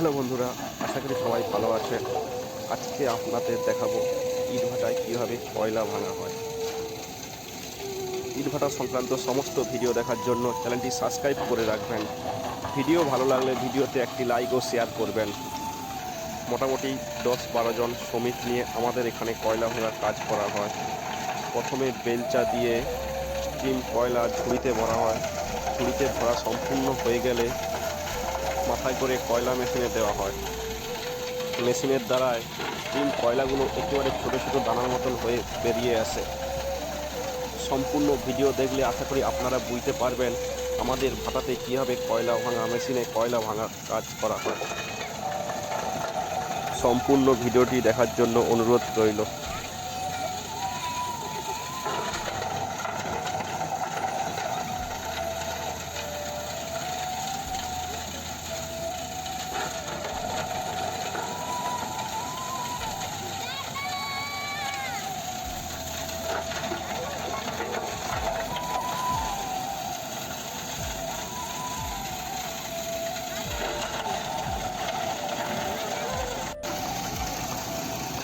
Hello বন্ধুরা, আশা করি সবাই ভালো আছেন। আজকে আপনাদের দেখাবো ইট ভাটায় কীভাবে কয়লা ভাঙা হয়। ইট ভাটা সংক্রান্ত সমস্ত ভিডিও দেখার জন্য চ্যানেলটি সাবস্ক্রাইব করে রাখবেন। ভিডিও ভালো লাগলে ভিডিওতে একটি লাইক ও শেয়ার করবেন। মোটামুটি দশ বারো জন শ্রমিক নিয়ে আমাদের এখানে কয়লা ভাঙার কাজ করা হয়। প্রথমে বেলচা দিয়ে স্টিম কয়লা ঝুড়িতে ভরা হয়। ঝুড়িতে ভরা সম্পূর্ণ হয়ে গেলে মাথায় করে কয়লা মেশিনে দেওয়া হয়। মেশিনের দ্বারায় স্টিম কয়লাগুলো একেবারে ছোটো ছোটো দানার মতন হয়ে বেরিয়ে আসে। সম্পূর্ণ ভিডিও দেখলে আশা করি আপনারা বুঝতে পারবেন আমাদের ভাটাতে কীভাবে কয়লা ভাঙা মেশিনে কয়লা ভাঙার কাজ করা হয়। সম্পূর্ণ ভিডিওটি দেখার জন্য অনুরোধ রইল।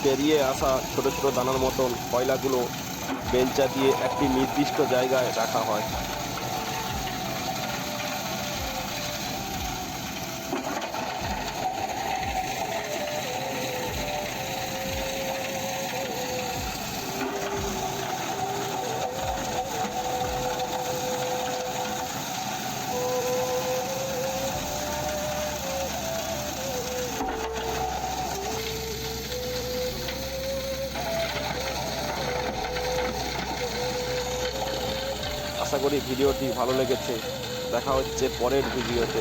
বেরিয়ে আসা ছোট ছোট দানার মতন কয়লাগুলো বেলচা দিয়ে একটি নির্দিষ্ট জায়গায় রাখা হয়। আশা করি ভিডিওটি ভালো লেগেছে। দেখা হচ্ছে পরের ভিডিওতে।